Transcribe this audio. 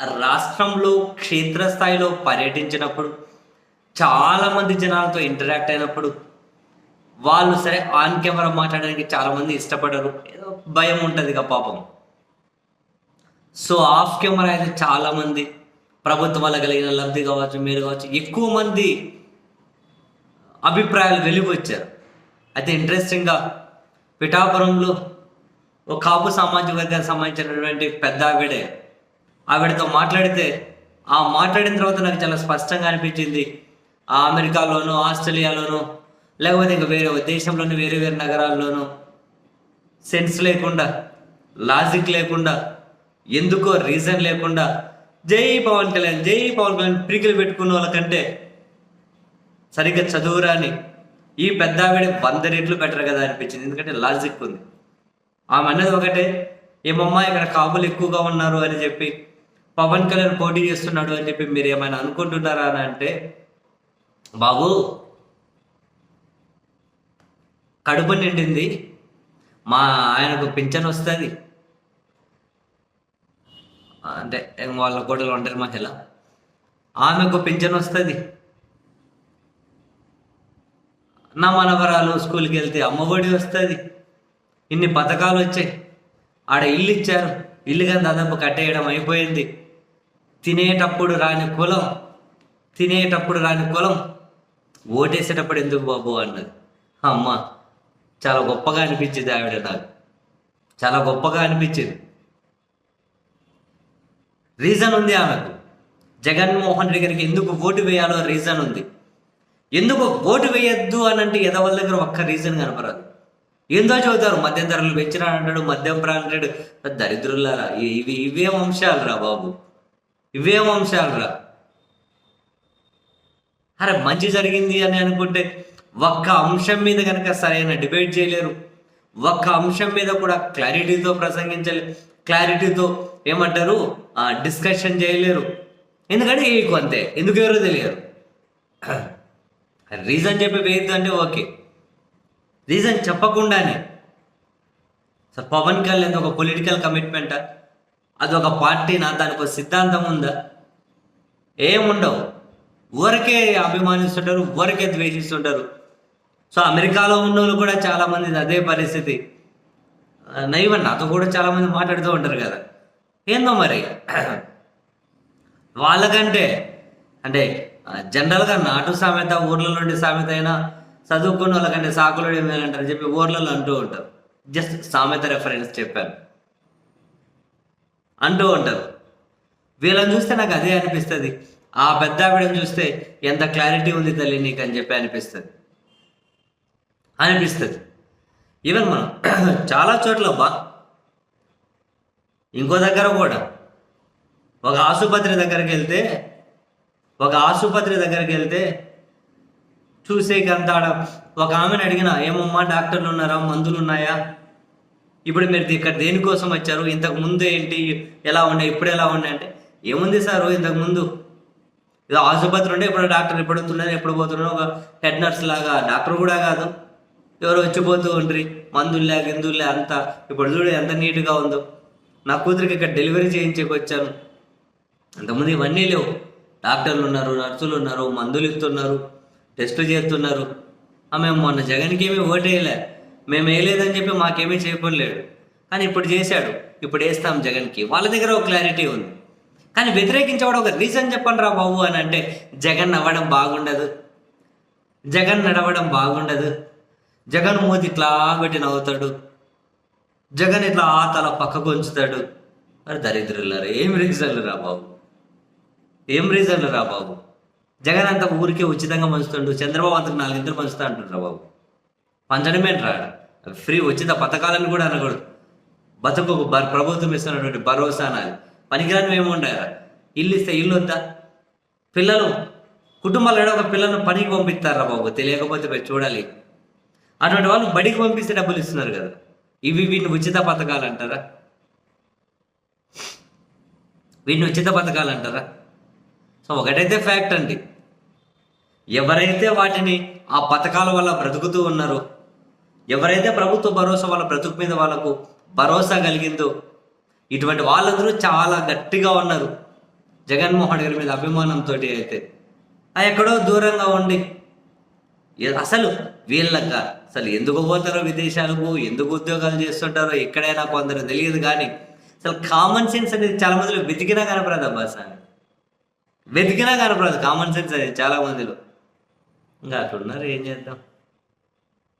రాష్ట్రంలో క్షేత్రస్థాయిలో పర్యటించినప్పుడు చాలామంది జనాలతో ఇంటరాక్ట్ అయినప్పుడు వాళ్ళు సరే ఆన్ కెమెరా మాట్లాడడానికి చాలామంది ఇష్టపడరు. ఏదో భయం ఉంటుంది ఇక పాపం. సో ఆఫ్ కెమెరా అయితే చాలామంది ప్రభుత్వం వల్ల కలిగిన లబ్ధి కావచ్చు మీరు కావచ్చు ఎక్కువ మంది అభిప్రాయాలు వెలువచ్చారు అయితే ఇంట్రెస్టింగ్గా పిఠాపురంలో ఒక కాపు సామాజిక వర్గానికి సంబంధించినటువంటి పెద్ద ఆవిడే ఆవిడతో మాట్లాడితే ఆ మాట్లాడిన తర్వాత నాకు చాలా స్పష్టంగా అనిపించింది. ఆ అమెరికాలోనూ ఆస్ట్రేలియాలోనూ లేకపోతే ఇంకా వేరే దేశంలోని వేరే వేరే నగరాల్లోనూ సెన్స్ లేకుండా లాజిక్ లేకుండా ఎందుకో రీజన్ లేకుండా జై పవన్ కళ్యాణ్ జై పవన్ కళ్యాణ్ పిరికిలు పెట్టుకున్న వాళ్ళకంటే సరిగ్గా చదువురాని ఈ పెద్ద ఆవిడ వంద రెట్లు బెటర్ కదా అనిపించింది. ఎందుకంటే లాజిక్ ఉంది. ఆమె అన్నది ఒకటే ఏమమ్మా ఇక్కడ కాపులు ఎక్కువగా ఉన్నారు అని చెప్పి పవన్ కళ్యాణ్ పోటీ చేస్తున్నాడు అని చెప్పి మీరు ఏమైనా అనుకుంటున్నారా అని అంటే బాబు కడుపు నిండింది. మా ఆయనకు పింఛన్ వస్తుంది. అంటే వాళ్ళ కోడలు ఒంటరి మహిళ. ఆమెకు పింఛన్ వస్తుంది. నా మనవరాలు స్కూల్కి వెళ్తే అమ్మఒడి వస్తుంది. ఇన్ని పథకాలు వచ్చాయి. ఆడ ఇల్లు ఇచ్చారు. ఇల్లు కానీ దాదాపు కట్టేయడం అయిపోయింది. తినేటప్పుడు రాని కులం తినేటప్పుడు రాని కులం ఓటేసేటప్పుడు ఎందుకు బాబు అన్నది. అమ్మ చాలా గొప్పగా అనిపించింది ఆవిడ నాకు. చాలా గొప్పగా అనిపించింది. రీజన్ ఉంది ఆమెకు. జగన్మోహన్ రెడ్డి గారికి ఎందుకు ఓటు వేయాలో రీజన్ ఉంది. ఎందుకు ఓటు వేయద్దు అని అంటే ఎదవల దగ్గర ఒక్క రీజన్ కనపడదు. ఏందో చదువుతారు మద్యం ధరలు పెంచినా అంటాడు మద్యం ప్రాంతాడు. దరిద్రులారా ఇవి ఇవేం అంశాలు రా బాబు? ఇవేం అంశాలు రా అరే మంచి జరిగింది అని అనుకుంటే ఒక్క అంశం మీద కనుక సరైన డిబేట్ చేయలేరు. ఒక్క అంశం మీద కూడా క్లారిటీతో ప్రసంగించలేరు క్లారిటీతో ఏమంటారు? డిస్కషన్ చేయలేరు. ఎందుకంటే మీకు అంతే ఎందుకు ఎవరో తెలియరు రీజన్ చెప్పి వేయద్దు అంటే ఓకే. రీజన్ చెప్పకుండానే. సార్ పవన్ కళ్యాణ్ ఒక పొలిటికల్ కమిట్మెంటా? అది ఒక పార్టీనా దానికి ఒక సిద్ధాంతం ఉందా? ఏముండవు. ఊరికే అభిమానిస్తుంటారు ఊరికే ద్వేషిస్తుంటారు. సో అమెరికాలో ఉన్న వాళ్ళు కూడా చాలామంది అదే పరిస్థితి. నైవన్ నాతో కూడా చాలామంది మాట్లాడుతూ ఉంటారు కదా. ఏందో మరి? వాళ్ళకంటే అంటే జనరల్గా నాటు సామెత ఊర్ల నుండి సామెత అయినా చదువుకున్న వాళ్ళకంటే సాకులు ఏమైనా చెప్పి ఊర్లలో అంటూ ఉంటారు. జస్ట్ సామెత రెఫరెన్స్ చెప్పాను. అంటూ ఉంటారు. వీళ్ళని చూస్తే నాకు అదే అనిపిస్తుంది. ఆ పెద్ద ఆవిడని చూస్తే ఎంత క్లారిటీ ఉంది తల్లి నీకు అని చెప్పి అనిపిస్తుంది. అనిపిస్తుంది. ఈవెన్ మనం చాలా చోట్ల బా ఇంకో దగ్గర కూడా ఒక ఆసుపత్రి దగ్గరికి వెళ్తే ఒక ఆసుపత్రి దగ్గరికి వెళ్తే చూసేకంత ఆడ ఒక ఆమెను అడిగిన ఏమమ్మా డాక్టర్లు ఉన్నారా? మందులు ఉన్నాయా? ఇప్పుడు మీరు ఇక్కడ దేనికోసం వచ్చారు? ఇంతకు ముందు ఏంటి? ఎలా ఉండే? ఇప్పుడు ఎలా ఉండే అంటే ఏముంది సార్ ఇంతకు ముందు? ఇది ఆసుపత్రి ఉంటే ఇప్పుడు డాక్టర్ ఎప్పుడు వస్తున్నారు ఎప్పుడు పోతున్నారు ఒక హెడ్ నర్స్ లాగా డాక్టర్ కూడా కాదు. ఎవరో వచ్చిపోతూ ఉండ్రి. మందులే గిందులే అంతా. ఇప్పుడు చూడు ఎంత నీట్గా ఉందో. నా కూతురికి ఇక్కడ డెలివరీ చేయించేకి వచ్చాను. అంతకుముందు ఇవన్నీ లేవు. డాక్టర్లు ఉన్నారు నర్సులు ఉన్నారు మందులు ఇస్తున్నారు టెస్టులు చేస్తున్నారు. ఆ, మేము మొన్న జగన్కి ఏమీ ఓటేయలే మేము వేయలేదని చెప్పి మాకేమీ చేయకపోలేడు కానీ ఇప్పుడు చేశాడు. ఇప్పుడు వేస్తాం జగన్కి. వాళ్ళ దగ్గర ఒక క్లారిటీ ఉంది. కానీ వ్యతిరేకించబడి ఒక రీజన్ చెప్పండి రా బాబు అని అంటే జగన్ అవ్వడం బాగుండదు. జగన్ నడవడం బాగుండదు. జగన్ మోదీ ఇట్లా పెట్టి నవ్వుతాడు. జగన్ ఇట్లా ఆ తల పక్కకు ఉంచుతాడు. మరి దరిద్రులారా ఏం రీజన్లు రా బాబు? ఏం రీజన్లు రా బాబు? జగన్ అంత ఊరికే ఉచితంగా పంచుతాడు. చంద్రబాబు అంతకు నాలుగింతలు పంచుతా అంటుండ్రా బాబు. పంచడమే రాడు ఫ్రీ ఉచిత పథకాలను కూడా అనకూడదు. బతుకు ప్రభుత్వం ఇస్తున్నటువంటి భరోసా అనాలి. పనికిరాని ఏముండారా ఇల్లు ఇస్తే ఇల్లు వద్దా? పిల్లలు కుటుంబాలు ఏడో ఒక పిల్లలను పనికి పంపిస్తారా బాబు? తెలియకపోతే చూడాలి. అటువంటి వాళ్ళు బడికి పంపిస్తే డబ్బులు ఇస్తున్నారు కదా. ఇవి వీటిని ఉచిత పథకాలు అంటారా వీటిని ఉచిత పథకాలు అంటారా సో ఒకటైతే ఫ్యాక్ట్ అండి. ఎవరైతే వాటిని ఆ పథకాల వల్ల బ్రతుకుతూ ఉన్నారో ఎవరైతే ప్రభుత్వ భరోసా వాళ్ళ బ్రతుకు మీద వాళ్ళకు భరోసా కలిగిందో ఇటువంటి వాళ్ళందరూ చాలా గట్టిగా ఉన్నారు. జగన్మోహన్ గారి మీద అభిమానంతో అయితే. ఎక్కడో దూరంగా ఉండి అసలు వీళ్ళక అసలు ఎందుకు పోతారో విదేశాలకు ఎందుకు ఉద్యోగాలు చేస్తుంటారో ఎక్కడైనా కొందరు తెలియదు కానీ అసలు కామన్ సెన్స్ అనేది చాలా మందిలో వెతికినా కనపడదు అబ్బా సార్ వెతికినా కనపడదు కామన్ సెన్స్ అనేది చాలా మందిలో. ఇంకా అట్లున్నారు ఏం చేద్దాం?